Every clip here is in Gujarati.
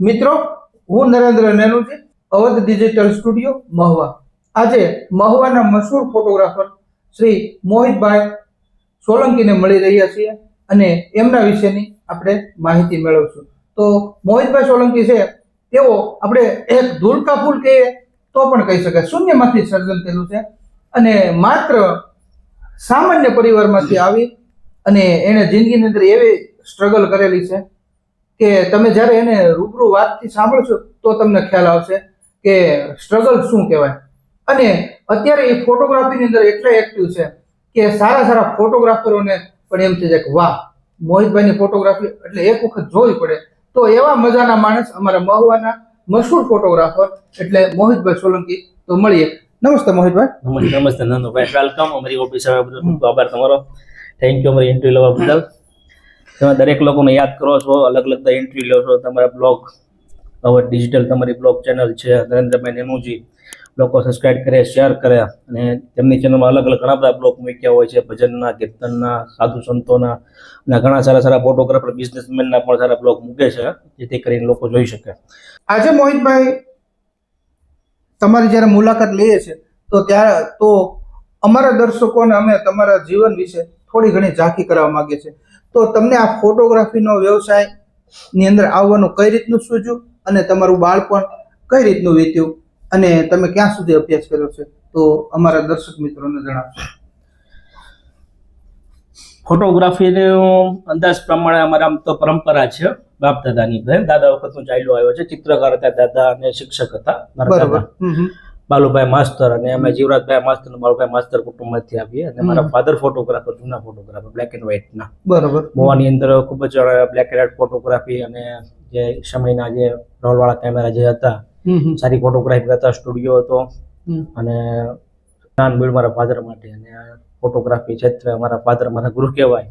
મિત્રો, હું નરેન્દ્ર નેનુજી, અવધ ડિજિટલ સ્ટુડિયો મહુવા. આજે મહુવાના મશહૂર ફોટોગ્રાફર શ્રી મોહિતભાઈ સોલંકીને મળી રહ્યા છીએ અને એમના વિશેની આપણે માહિતી મેળવશું. તો મોહિતભાઈ સોલંકી છે, તેઓ આપણે એક ધૂળકા ફૂલ કહીએ તો પણ કહી શકાય. શૂન્યમાંથી સર્જન થયેલું છે અને માત્ર સામાન્ય પરિવારમાંથી આવી અને એણે જિંદગીની અંદર એવી સ્ટ્રગલ કરેલી છે કે તમે જ્યારે એને રૂબરૂ વાતથી સાંભળશો તો તમને ખ્યાલ આવશે કે સ્ટ્રગલ શું કહેવાય. અને અત્યારે એ ફોટોગ્રાફીની અંદર એટલા એક્ટિવ છે કે સારા સારા ફોટોગ્રાફરોને પણ એમ છે કે વાહ મોહિતભાઈની ફોટોગ્રાફી એટલે એક વખત જોવી પડે. તો એવા મજાના માણસ અમારા મહુવાના મશહૂર ફોટોગ્રાફર એટલે મોહિતભાઈ સોલંકી. તો મળીએ. નમસ્તે મોહિતભાઈ. નમસ્તે નંદુભાઈ. વેલકમ અમારી ઓફિસ આભાર તમારો. થેન્ક યુ અમારી ઇન્ટરવ્યુ લેવા બદલ. તમે દરેક લોકોને યાદ કરો છો, અલગ અલગ એન્ટ્રી લો છો, તમારા બ્લોગ હવે ડિજિટલ તમારી બ્લોગ ચેનલ છે, નરેન્દ્રભાઈ નેનુજી, લોકો સબસ્ક્રાઇબ કરે શેર કરે અને તેમની ચેનલમાં અલગ અલગ ઘણા બધા બ્લોગ મૂક્યા હોય છે, ભજનના, કીર્તનના, સાધુ સંતોના અને ઘણા સારા સારા ફોટોગ્રાફર બિઝનેસમેનના પણ સારા બ્લોગ મૂકે છે, જેથી કરીને લોકો જોઈ શકે. આજે મોહિતભાઈ તમારી જ્યારે મુલાકાત લઈએ છીએ, તો ત્યારે તો અમારા દર્શકોને અમે તમારા જીવન વિશે થોડી ઘણી ઝાંખી કરવા માગીએ છીએ. તો તમને આ ફોટોગ્રાફીનો વ્યવસાયની અંદર આવવાનું કઈ રીતનું સૂચ્યું અને તમારું બાળપણ કઈ રીતનું વીત્યું અને તમે ક્યાં સુધી અભ્યાસ કર્યો છે? તો અમારા દર્શક મિત્રોને જણાવશો. ફોટોગ્રાફીનો અંદાજ પ્રમાણે અમારા આમ તો પરંપરા છે. બાપ દાદાની દાદા વખતનો ચાલ્યો આવ્યો છે. ચિત્રકાર હતા દાદા અને શિક્ષક હતા. બરાબર. બાલુભાઈ માસ્તર અને અમે જીવરાજભાઈ માસ્તર અને બાલુભાઈ માસ્તર કુટુંબમાંથી આવીએ અને મારા ફાધર ફોટોગ્રાફર જૂના ફોટોગ્રાફર બ્લેક એન્ડ વ્હાઇટ ના. બરોબર. મોવાની અંદર ખૂબ જ બ્લેક એન્ડ વ્હાઇટ ફોટોગ્રાફી અને જે સમયના જે રોલવાળા કેમેરા જે હતા. સારી ફોટોગ્રાફી હતા સ્ટુડિયો હતો. અને જ્ઞાન મેળ મારા ફાધર માટે અને ફોટોગ્રાફી ક્ષેત્રે મારા ફાધર મારા ગુરુ કહેવાય.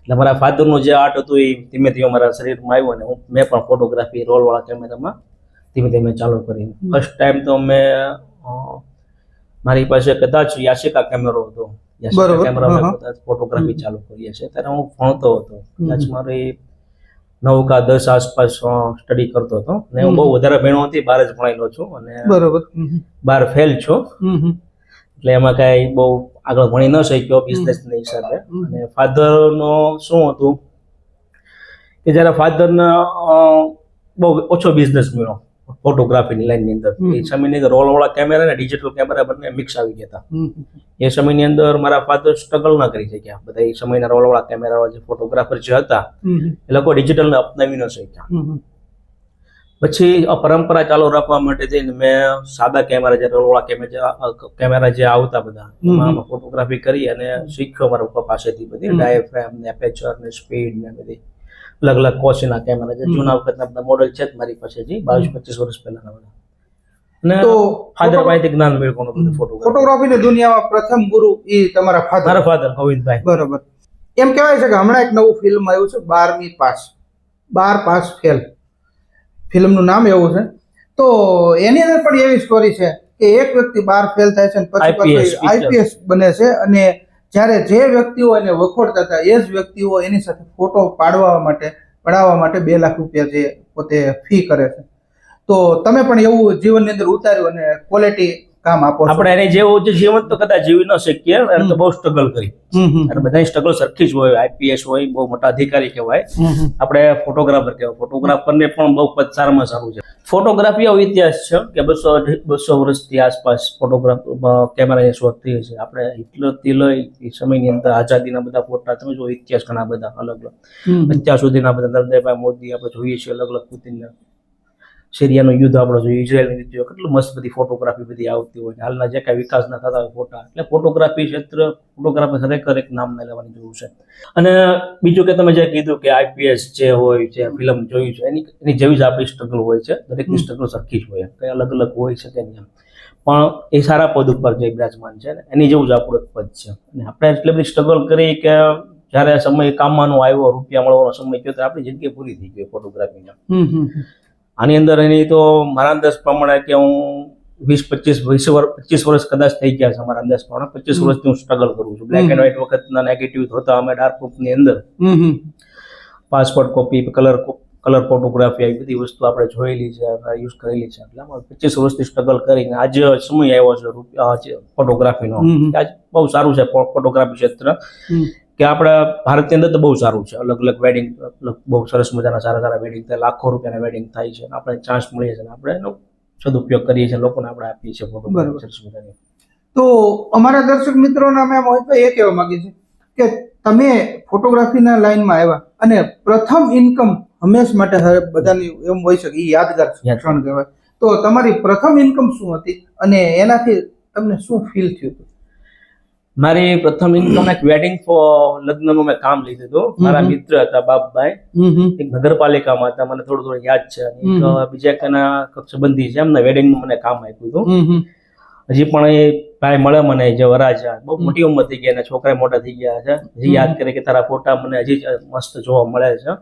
એટલે મારા ફાધરનું જે આર્ટ હતું એ ધીમે ધીમે મારા શરીરમાં આવ્યું અને હું મેં પણ ફોટોગ્રાફી રોલવાળા કેમેરામાં ધીમે ધીમે ચાલુ કરી ફર્સ્ટ ટાઈમ તો મેં મારી પાસે કદાચ યાશિકા કેમેરો હતો. યાશિકા. કદાચ ફોટોગ્રાફી ચાલુ કરીએ છીએ. ત્યારે હું ભણતો હતો. કદાચ મારી નવ કા દસ આસપાસ સ્ટડી કરતો હતો. અને હું બહુ વધારે ભણ્યો હતી બહાર જ ભણેલો છું. અને બરોબર. હમ. ફેલ છું. એટલે એમાં કાંઈ બહુ આગળ ભણી ન શક્યો બિઝનેસના હિસાબે. અને અને ફાધરનો શું હતું? કે જ્યારે ફાધરને બહુ ઓછો બિઝનેસ મળ્યો. ફોટોગ્રાફીની લાઈનની અંદર. એ સમયની અંદર રોલવાળા કેમેરા અને ડિજિટલ કેમેરા બંને મિક્સ આવી ગયા હતા. એ સમયની અંદર મારા ફાધર સ્ટ્રગલ ના કરી શક્યા બધા એ સમયના રોલવાળા કેમેરા જે ફોટોગ્રાફર જે હતા. એ લોકો ડિજિટલને અપનાવી ન શક્યા. પછી આ પરંપરા ચાલુ રાખવા માટે થઈને મેં સાદા કેમેરા જે રોલવાળા કેમેરા કેમેરા જે આવતા બધા. એમાં ફોટોગ્રાફી કરી અને શીખ્યો મારા પપ્પા પાસેથી બધી ડાયફ્રેમ ને એપેચર ને સ્પીડ ને બધી અલગ અલગ કોચના કેમેરા છે. જૂના વખતના બધા મોડેલ છે જ મારી પાસે જે બાવીસ પચીસ વર્ષ પહેલાના બધા. અને તો ફાધર પાસેથી જ્ઞાન મેળવવાનું બધું ફોટોગ્રાફી ફોટોગ્રાફીની દુનિયામાં પ્રથમ ગુરુ એ તમારા ફાધર મારા ફાધર ગોવિંદભાઈ. બરોબર. એમ કહેવાય છે કે હમણાં એક નવું ફિલ્મ આવ્યું છે બારમી પાસ. બાર પાસ ફેલ ફિલ્મનું નામ એવું છે. તો એની અંદર પણ એવી સ્ટોરી છે કે એક વ્યક્તિ બાર ફેલ થાય છે અને પછી આઈપીએસ બને છે અને જ્યારે જે વ્યક્તિઓ એને વખોડતા હતા એ જ વ્યક્તિઓ એની સાથે ફોટો પાડવા માટે પડાવવા માટે બે લાખ રૂપિયા જે પોતે ફી કરે છે. તો તમે પણ એવું જીવનની અંદર ઉતાર્યું અને ક્વોલિટી કામ આપો આપણે એને જેવું જીવન તો કદાચ જીવી ન શકીએ અને બહુ સ્ટ્રગલ કરી. અને બધા સ્ટ્રગલ સરખી જ હોય આઈપીએસ હોય બહુ મોટા અધિકારી કહેવાય. આપણે ફોટોગ્રાફર કહેવાય. ફોટોગ્રાફરને પણ બહુ સારામાં સારું છે. ફોટોગ્રાફી એવો ઇતિહાસ છે કે બસો બસો વર્ષથી આસપાસ ફોટોગ્રાફ કેમેરાની શોધ થઈ છે આપણે હિટલરથી લઈ એ સમયની અંદર આઝાદીના બધા ફોટા તમે જો ઇતિહાસ ઘણા બધા અલગ અલગ. અત્યાર સુધીના બધા નરેન્દ્રભાઈ મોદી આપણે જોઈએ છીએ અલગ અલગ પુતિનના. સિરિયાનું યુદ્ધ આપણે જોઈએ ઇઝરાયલનું યુદ્ધ જોઈએ કેટલું મસ્ત બધી ફોટોગ્રાફી બધી આવતી હોય હાલના જે કાંઈ વિકાસના થતા હોય ફોટા એટલે ફોટોગ્રાફી ક્ષેત્ર ફોટોગ્રાફી ખરેખર એક નામને લેવાની જરૂર છે. અને બીજું કે તમે જે કીધું કે આઈપીએસ જે હોય જે ફિલ્મ જોયું છે એની એની જેવી જ આપણી સ્ટ્રગલ હોય છે. દરેકની સ્ટ્રગલ સરખી જ હોય કંઈ અલગ અલગ હોય છે નહીં એમ. પણ એ સારા પદ ઉપર જે બિરાજમાન છે ને એની જેવું જ આપણું એક પદ છે. અને આપણે એટલી બધી સ્ટ્રગલ કરી કે જ્યારે સમય કામવાનો આવ્યો રૂપિયા મળવાનો સમય કયો ત્યારે આપણી જિંદગી પૂરી થઈ ગઈ ફોટોગ્રાફીના. આની અંદર એની તો મારા અંદાજ પ્રમાણે કે હું વીસ પચીસ વીસ વર્ષ પચીસ વર્ષ કદાચ થઈ ગયા છે મારા અંદાજ પ્રમાણે પચીસ. વર્ષથી હું સ્ટ્રગલ કરું છું બ્લેક એન્ડ વ્હાઇટ વખતના નેગેટિવ હતા અમે ડાર્કની અંદર. Passport copy colour colour photography આવી બધી વસ્તુ આપણે જોયેલી છે યુઝ કરેલી છે એટલે અમે પચીસ વર્ષથી સ્ટ્રગલ કરીને આજે સમય આવ્યો છે ફોટોગ્રાફીનો. આજ બહુ સારું છે ફોટોગ્રાફી ક્ષેત્ર. કે આપણા ભારતની અંદર તો બહુ સારું છે. અલગ અલગ વેડિંગ બહુ સરસ મજાના સારા સારા વેડિંગ થાય લાખો રૂપિયાના વેડિંગ થાય છે આપણે ચાન્સ મળીએ છીએ અને આપણે એનો સદુપયોગ કરીએ છીએ લોકોને આપણે આપીએ છીએ ફોટો. સરસ મજાની. તો અમારા દર્શક મિત્રોને અમે મોહિતભાઈ એ કહેવા માંગીએ છીએ કે તમે ફોટોગ્રાફીના લાઈનમાં આવ્યા અને પ્રથમ ઇન્કમ હંમેશ માટે બધાની એમ હોય શકે એ યાદગાર યાદ. ક્ષણ કહેવાય. તો તમારી પ્રથમ ઇન્કમ શું હતી અને એનાથી તમને શું ફીલ થયું હતું? મારી પ્રથમ ઇન્કમ એક વેડિંગ લગ્નનું મેં કામ લીધું હતું. મારા મિત્ર હતા બાપભાઈ. એક નગરપાલિકામાં હતા. મને થોડું થોડું યાદ છે. બીજા એકના કક્ષબંધી છે. એમના વેડિંગનું મને કામ આપ્યું હતું. હજી પણ એ ભાઈ મળે મને જે વરાજા બહુ મોટી ઉંમર થઈ ગયા છોકરા મોટા થઈ ગયા છે. હજી યાદ કરે કે તારા ફોટા મને હજી મસ્ત જોવા મળે છે.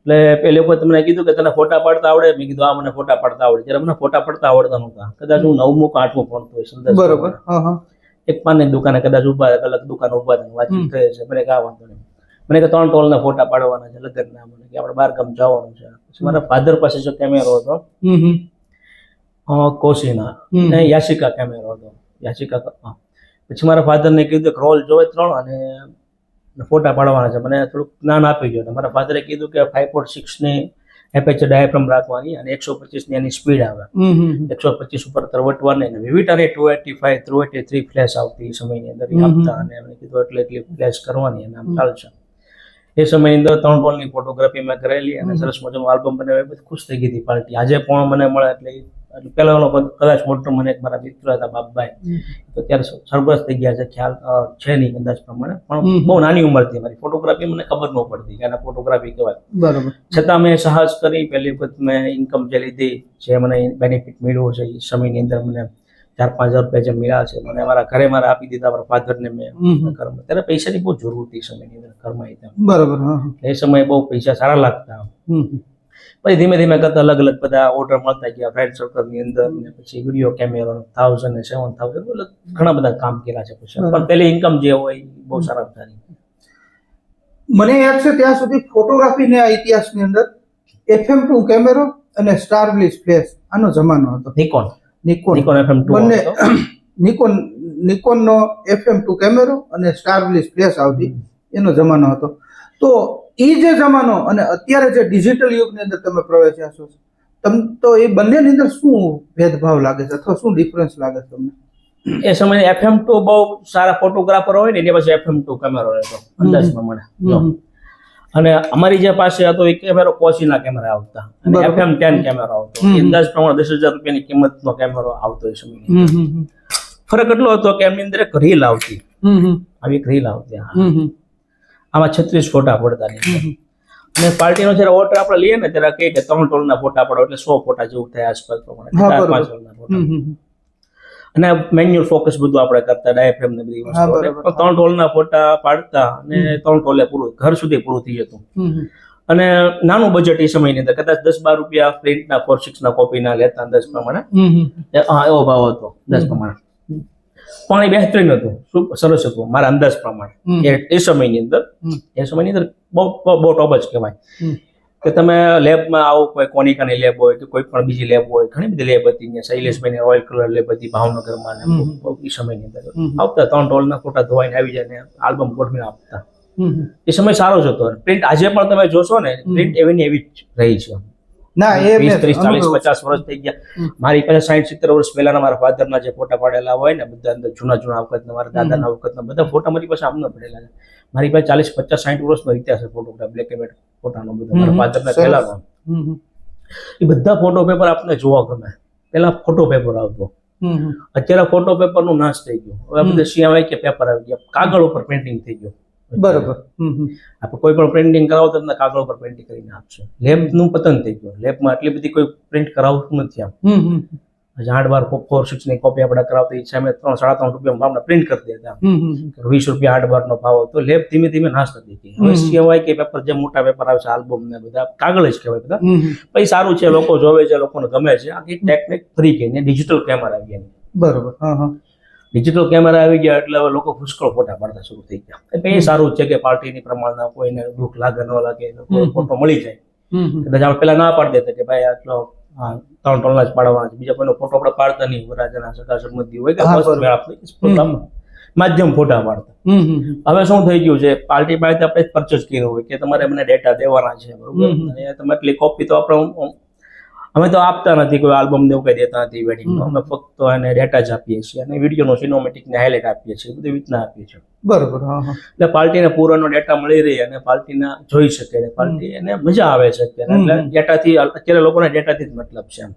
એટલે પેલી વખત તમને કીધું કે તને ફોટા પાડતા આવડે. મેં કીધું આ મને ફોટા પાડતા આવડે. ત્યારે મને ફોટા પડતા આવડતા નહોતા. કદાચ હું નવમું કે આઠમું ભણતો હોય બરોબર. એક પાનની દુકાને કદાચ ઊભા અલગ દુકાન ઊભા હતા વાતચીત. થઈ છે. મને કાં વાંધો નહીં. મને કે ત્રણ ટોલના ફોટા પાડવાના છે લગ્નના. મને કે આપણે બાર ગામ જવાનું છે. પછી મારા ફાધર પાસે જો કેમેરો હતો કોશીના. યાશિકા કેમેરો હતો. યાશિકા પછી મારા ફાધરને કીધું કે રોલ જોવે ત્રણ અને ફોટા પાડવાના છે. મને થોડુંક જ્ઞાન આપી ગયો મારા ફાધરે કીધું કે ફાઈવ પોઈન્ટ સિક્સની એપેચર ડાયફ્રમ રાખવાની અને એકસો પચીસની એની સ્પીડ આવે. એકસો પચીસ ઉપર તરવટવાની અને વિવિટાની two eighty five three eighty three flash આવતી એ સમયની અંદર આપતા અને એમને કીધું એટલે એટલી ફ્લેશ કરવાની અને આમ ચાલશે. એ સમયની અંદર ત્રણ બોલની ફોટોગ્રાફી મેં કરેલી અને સરસ મજાનું આલ્બમ બનાવી બધી ખુશ થઈ ગઈ હતી પાર્ટી. આજે પણ મને મળે એટલે એટલે પહેલાનો કદાચ મોટો મને મારા મિત્ર હતા બાપભાઈ. તો ત્યારે સરબસ થઈ ગયા છે ખ્યાલ છે નહીં અંદાજ પ્રમાણે. પણ બહુ નાની ઉંમર હતી મારી. ફોટોગ્રાફી મને ખબર ન પડતી કે આને ફોટોગ્રાફી કહેવાય બરાબર. છતાં મેં સાહસ કરી પહેલી વખત મેં ઇન્કમ જે લીધી જે મને બેનિફિટ મળ્યો છે એ સમયની અંદર મને ચાર પાંચ હજાર રૂપિયા જે મળ્યા છે મને મારા ઘરે મારે આપી દીધા મારા ફાધરને મેં કર્મ ત્યારે પૈસાની બહુ જરૂર હતી સમયની અંદર ઘરમાં. બરોબર એ સમયે બહુ પૈસા સારા લાગતા. પછી ધીમે ધીમે કરતા અલગ અલગ બધા ઓર્ડર મળતા ગયા. ફ્રેન્ડ સર્કલની અંદર ને પછી વીડિયો કેમેરો થાઉઝન્ડ ને સેવન થાઉઝન્ડ ઘણા બધા કામ કર્યા છે પછી. પણ પેલી ઇન્કમ જે હોય બહુ સારા સારી મને યાદ છે ત્યાં સુધી ફોટોગ્રાફીના ઇતિહાસની અંદર એફએમ ટુ કેમેરો અને સ્ટાર બ્લીસ ફ્લેશ આનો જમાનો હતો. Nikon Nikon Nikon FM two બંને નિકોન નિકોનનો એફએમ ટુ કેમેરો અને સ્ટાર બ્લીસ ફ્લેશ આવતી એનો જમાનો હતો. તો એ જે જમાનો અને અત્યારે જે ડિજિટલ યુગની અંદર તમે પ્રવેશ્યા છો તમ તો એ બંનેની અંદર શું ભેદભાવ લાગે છે અથવા શું ડિફરન્સ લાગે છે તમને? એ સમયે એફએમ ટુ બહુ સારા ફોટોગ્રાફર હોય ને એની પાસે એફએમ ટુ કેમેરો રહેતો અંદાજ પ્રમાણે અને અમારી જે પાસે હતો એ કેમેરો કોશીના કેમેરા આવતા. અને એફએમ ટેન કેમેરો આવતો. અંદાજ પ્રમાણે દસ હજાર રૂપિયાની કિંમતનો કેમેરો આવતો એ સમયે. ફરક એટલો હતો કે એમની અંદર એક રીલ આવતી. આવી એક રીલ આવતી આમાં છત્રીસ ફોટા પડતા અને પાર્ટીનો જયારે ઓર્ડર આપણે લઈએ ને ત્યારે કહે કે ત્રણ ટોલના ફોટા પડો એટલે સો ફોટા જેવું થાય આસપાસ પ્રમાણે. અને મેન્યુઅલ ફોકસ બધું આપણે કરતા ડાયફ્રેમ ને બધી ત્રણ ટોલના ફોટા પાડતા અને ત્રણ ટોલે પૂરું ઘર સુધી પૂરું થઈ જતું. અને નાનું બજેટ એ સમયની અંદર કદાચ દસ બાર રૂપિયા પ્રિન્ટના ફોર સિક્સના કોપીના લેતા દસ પ્રમાણે. હા એવો ભાવ હતો દસ પ્રમાણે. પણ એ બહેતરીન હતું શું સરસ હતું મારા અંદાજ પ્રમાણે. એ સમયની અંદર એ સમયની અંદર બહુ બહુ ટોપ જ કહેવાય. કે તમે લેબમાં આવો કોઈ કોનિકાની લેબ હોય કે કોઈ પણ બીજી લેબ હોય ઘણી બધી લેબ હતી અહીંયા શૈલેષભાઈની રોયલ કલર લેબ હતી ભાવનગરમાં એ સમયની અંદર. આવતા ત્રણ ટોલના ફોટા ધોવાઈને આવી જાય ને આલ્બમ ગોઠવીને આપતા. એ સમય સારો જ હતો. પ્રિન્ટ આજે પણ તમે જોશો ને પ્રિન્ટ એવી ને એવી જ રહી છે. ના એ વીસ ત્રીસ ચાલીસ પચાસ વર્ષ થઈ ગયા. મારી પાસે સાઠ સિત્તેર વર્ષ પહેલાના મારા ફાધરના જે ફોટા પાડેલા હોય ને બધા અંદર જૂના જૂના વખતના મારા દાદાના વખતના બધા ફોટા મારી પાસે આમના પડેલા છે. મારી પાસે ચાલીસ પચાસ સાઠ વર્ષનો ઇતિહાસ છે ફોટોગ્રાફ બ્લેક એન્ડ વ્હાઈટ ફોટાનો બધો. મારા. ફાધરના પહેલાનો. એ બધા ફોટો પેપર આપને જોવા ગમે. પેલા ફોટો પેપર આવતો. અત્યારે ફોટો પેપરનું નાશ થઈ ગયું. હવે બધે સિવાય કે પેપર આવી ગયા. કાગળ ઉપર પેન્ટિંગ થઈ ગયું. બરોબર. આપણે કોઈ પણ પ્રિન્ટિંગ કરાવો તો તમને કાગળ ઉપર પ્રિન્ટિંગ કરીને આપશે. લેમ્પનું પતન થઈ ગયું. લેબમાં એટલી બધી કોઈ પ્રિન્ટ કરાવતું નથી આમ. આઠ બાર ફોર સિક્સની કોપી આપણે કરાવતી એ સામે ત્રણ સાડા ત્રણ રૂપિયા આપણે પ્રિન્ટ કરી દેતા. વીસ રૂપિયા આઠ બાર નો ભાવ હતો. લેબ ધીમે ધીમે નાશ થતી હતી હવે હમ. કે પેપર જે મોટા પેપર આવે છે આલ્બમ ને બધા કાગળ જ કહેવાય બધા. પછી સારું છે લોકો જોવે છે લોકોને ગમે છે. આખી ટેકનિક ફરી ગઈ ને ડિજિટલ કેમેરા આવી ગયા બરોબર. હા હા. ડિજિટલ કેમેરા આવી ગયા એટલે હવે લોકો પુષ્કળ ફોટા પાડતા શરૂ થઈ ગયા. એટલે એ સારું છે કે પાર્ટીની પ્રમાણના કોઈને દુઃખ લાગે ન લાગે ફોટો મળી જાય. કદાચ આપણે પેલા ના પાડી દેતા કે ભાઈ આટલો ત્રણ ટોલના જ પાડવાના છે બીજા કોઈનો ફોટો આપણે પાડતા નહીં. વરાજાના સગા સંબંધી હોય કે માધ્યમ ફોટા પાડતા. હવે શું થઈ ગયું છે? પાર્ટી પાસે આપણે પરચેસ કર્યું હોય કે તમારે મને ડેટા દેવાના છે બરોબર? અને તમે એટલી કોપી તો આપણે અમે તો આપતા નથી કોઈ આલ્બમ ને એવું કઈ દેતા નથી વેડિંગમાં અમે ફક્ત એને ડેટા જ આપીએ છીએ અને વિડીયોનો સિનેમેટિક ને હાઇલાઇટ આપીએ છીએ બધી રીતના આપીએ છીએ. બરોબર એટલે પાર્ટીને પૂરાનો ડેટા મળી રહે અને પાર્ટીને જોઈ શકે પાર્ટી એને મજા આવે છે અત્યારે. એટલે. ડેટાથી અત્યારે લોકોને ડેટાથી જ મતલબ છે એમ.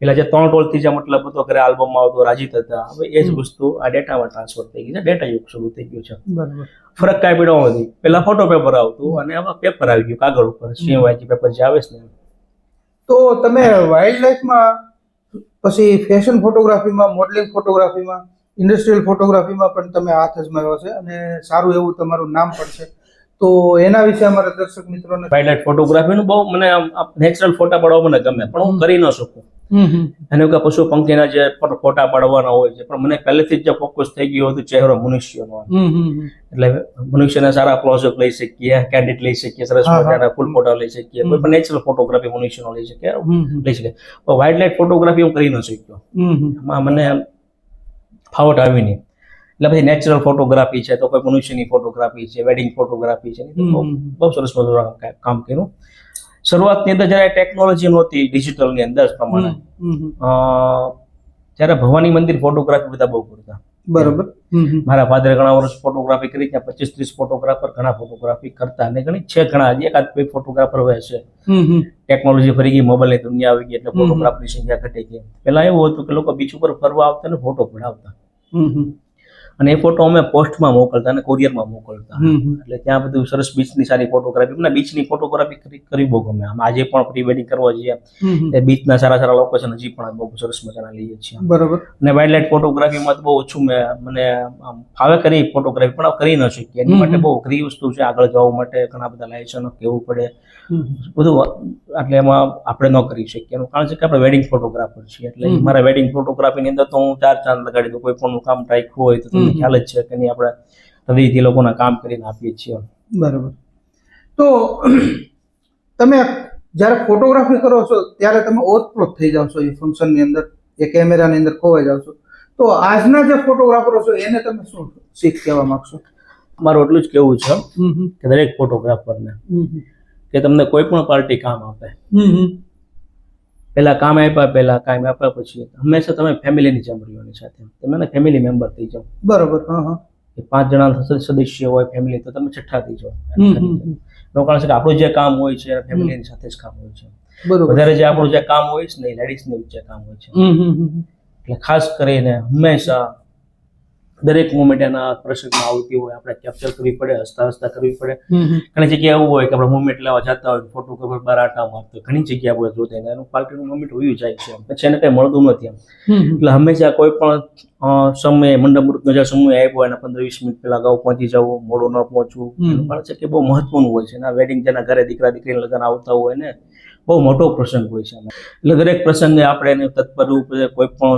પેલા જે ત્રણ ટોલથી જે મતલબ હતો ઘરે આલ્બમમાં આવતો રાજી થતા હવે એ જ વસ્તુ આ ડેટામાં ટ્રાન્સફર થઈ ગઈ છે. ડેટા યુગ શરૂ થઈ ગયું છે. ફરક કાંઈ પડ્યો નથી. પેલા ફોટો પેપર આવતું અને હવે પેપર આવી ગયું કાગળ ઉપર સીએમવાયજી પેપર જે આવે છે ને તો તમે વાઇલ્ડ લાઈફમાં પછી ફેશન ફોટોગ્રાફીમાં મોડલિંગ ફોટોગ્રાફીમાં ઇન્ડસ્ટ્રીયલ ફોટોગ્રાફીમાં પણ તમે હાથ અજમાવ્યો છે અને સારું એવું તમારું નામ પણ છે. તો એના વિશે અમારા દર્શક મિત્રોને વાઇલ્ડ ફોટોગ્રાફીનું બહુ મને નેચરલ ફોટા પાડવા મને ગમે પણ હું કરી ન શકું. એને કે પશુ પંખીના જે ફોટા પાડવાના હોય છે. પણ મને પહેલેથી જ ફોકસ થઈ ગયું હતું ચહેરો મનુષ્યનો. એટલે મનુષ્યના સારા ક્લોઝઅપ લઈ શકીએ કેન્ડિડ લઈ શકીએ સરસ. મજાના ફૂલ ફોટા લઈ શકીએ. કોઈ પણ નેચરલ ફોટોગ્રાફી મનુષ્યનો લઈ શકીએ લઈ શકીએ પણ વાઇલ્ડ લાઇફ ફોટોગ્રાફી હું કરી ન શક્યો. મને ફાવટ આવી નહીં. એટલે પછી નેચરલ ફોટોગ્રાફી છે તો કોઈ મનુષ્યની ફોટોગ્રાફી છે વેડિંગ ફોટોગ્રાફી છે બહુ- સરસ મજાનું કામ કર્યું. શરૂઆતની અંદર જ્યારે ટેકનોલોજી નહોતી ડિજિટલની અંદર પ્રમાણે. ત્યારે ભવાની મંદિર ફોટોગ્રાફી બધા બહુ કરતા. બરોબર. મારા ફાધરે ઘણા વર્ષ ફોટોગ્રાફી કરી ત્યાં પચીસ ત્રીસ ફોટોગ્રાફર ઘણા ફોટોગ્રાફી કરતા અને ઘણી છે ઘણા. હજી એકાદ બે ફોટોગ્રાફર હોય છે. ટેકનોલોજી ફરી ગઈ મોબાઈલની દુનિયા આવી ગઈ એટલે. ફોટોગ્રાફની સંખ્યા ઘટી ગઈ. પહેલા એવું હતું કે લોકો બીચ ઉપર ફરવા આવતા ને ફોટો પડાવતા. અને એ ફોટો અમે પોસ્ટમાં મોકલતા અને કોરિયરમાં મોકલતા. એટલે ત્યાં બધું સરસ બીચની સારી ફોટોગ્રાફી મને બીચની ફોટોગ્રાફી કરી બહુ ગમે. આમ આજે પણ પ્રી વેડિંગ કરવા જઈએ. એ બીચના સારા સારા લોકેશન હજી પણ બહુ સરસ મજાના લઈએ છીએ બરોબર. અને વાઇલ્ડ લાઇફ ફોટોગ્રાફીમાં તો બહુ ઓછું મેં મને ફાવે કરી ફોટોગ્રાફી પણ કરી ન શકીએ. એની માટે બહુ અઘરી વસ્તુ છે. આગળ જવા માટે ઘણા બધા લાયસન્સ કેવું પડે. બધું એટલે એમાં આપણે ન કરી શકીએ. એનું કારણ છે કે આપણે વેડિંગ ફોટોગ્રાફર છીએ. એટલે મારા વેડિંગ ફોટોગ્રાફીની અંદર તો હું ચાર ચાંદ લગાડી દઉં. કોઈ પણ કામ રાખ્યું હોય તો તમને ખ્યાલ જ છે કે નહીં આપણે હૃદયથી લોકોના કામ કરીને આપીએ છીએ. બરાબર. તો તમે જ્યારે ફોટોગ્રાફી કરો છો ત્યારે તમે ઓતપ્રોત થઈ જાવ છો એ ફંક્શનની અંદર એ કેમેરાની અંદર ખોવાઈ જાઓ છો. તો આજના જે ફોટોગ્રાફરો છો એને તમે શું શીખ કહેવા માગશો? મારું એટલું જ કેવું છે કે દરેક ફોટોગ્રાફરને કે તમને કોઈ પણ પાર્ટી કામ આપે. પહેલા કામ આપ્યા પહેલા કામ આપ્યા પછી હંમેશા તમે ફેમિલીની જેમ રહ્યોની સાથે. તમે ને ફેમિલી મેમ્બર થઈ જાઓ. બરોબર હા હા. પાંચ જણા સદ- સદસ્ય હોય ફેમિલી તો તમે છઠ્ઠા થઈ જાઓ. કારણ છે કે આપણું જે કામ હોય છે ફેમિલીની સાથે જ કામ હોય છે. બરોબર. વધારે જે આપણું જે કામ હોય છે ને લેડીઝની જે કામ હોય છે. એટલે ખાસ કરીને હંમેશા દરેક મુમેન્ટ એના પ્રસંગમાં આવતી હોય આપણે કેપ્ચર કરવી પડે હસતા હસતા કરવી પડે. ઘણી જગ્યાએ એવું હોય કે આપણે મુમેન્ટ લેવા જતા હોય ફોટોગ્રાફર બાર આટા મારતો. ઘણી જગ્યા આપણે જોતા હોય ને એનું પાર્ટીનું મુમેન્ટ હોયું જાય છે પછી એને કંઈ મળતું નથી એમ. એટલે હંમેશા કોઈ પણ સમયે મંડપ મૃતનો જે સમય આવ્યો એના પંદર વીસ મિનિટ પહેલા અગાઉ પહોંચી જવું મોડું ન પહોંચવું પણ છે કે બહુ મહત્વનું હોય છે એના વેડિંગ જેના ઘરે દીકરા દીકરી લગ્ન આવતા હોય ને બહુ મોટો પ્રસંગ હોય છે. એટલે દરેક પ્રસંગે આપણે એને તત્પર રૂપે કોઈ પણ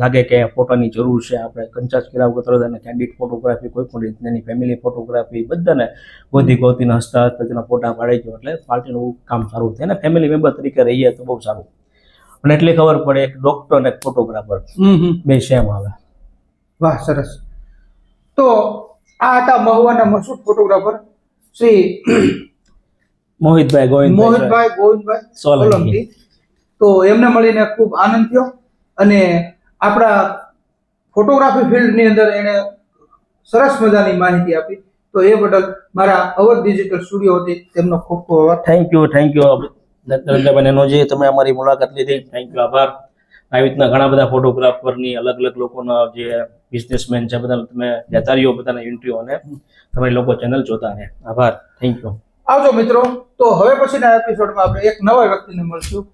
લાગે કે ફોટોની જરૂર છે. આપણે કંચાસ કર્યા વગર અને કેન્ડિડ ફોટોગ્રાફી કોઈ પણ રીતની ફેમિલી ફોટોગ્રાફી બધાને ગોધી ગોધીના હસ્તા હસ્તના તેના ફોટા પાડી ગયો એટલે પાર્ટીનું કામ સારું થાય. અને ફેમિલી મેમ્બર તરીકે રહીએ તો બહુ સારું. અને એટલી ખબર પડે એક ડોક્ટર અને એક ફોટોગ્રાફર. બે સેમ આવે. વાહ સરસ. તો આ હતા મહુવાના મશહૂર ફોટોગ્રાફર શ્રી મોહિતભાઈ ગોવિંદ મોહિતભાઈ ગોવિંદભાઈ સોલંકી. તો એમને મળીને ખૂબ આનંદ થયો અને આપણા ફોટોગ્રાફી ફિલ્ડની અંદર એણે સરસ મજાની માહિતી આપી. તો એ બદલ મારા અવર ડિજિટલ સ્ટુડિયો હતી તેમનો ખૂબ ખૂબ આભાર. Thank you thank you Narendrabhai Enoji તમે અમારી મુલાકાત લીધી. થેન્ક યુ આભાર. આવી રીતના ઘણા બધા ફોટોગ્રાફરની અલગ અલગ લોકોના જે બિઝનેસમેન છે બધા તમે વેતારીઓ બધાના ઇન્ટરવ્યુ અને તમારી લોકો ચેનલ જોતા રહે. આભાર. થેન્ક યુ આવજો મિત્રો. તો હવે પછીના એપિસોડમાં આપણે એક નવા વ્યક્તિને મળશું.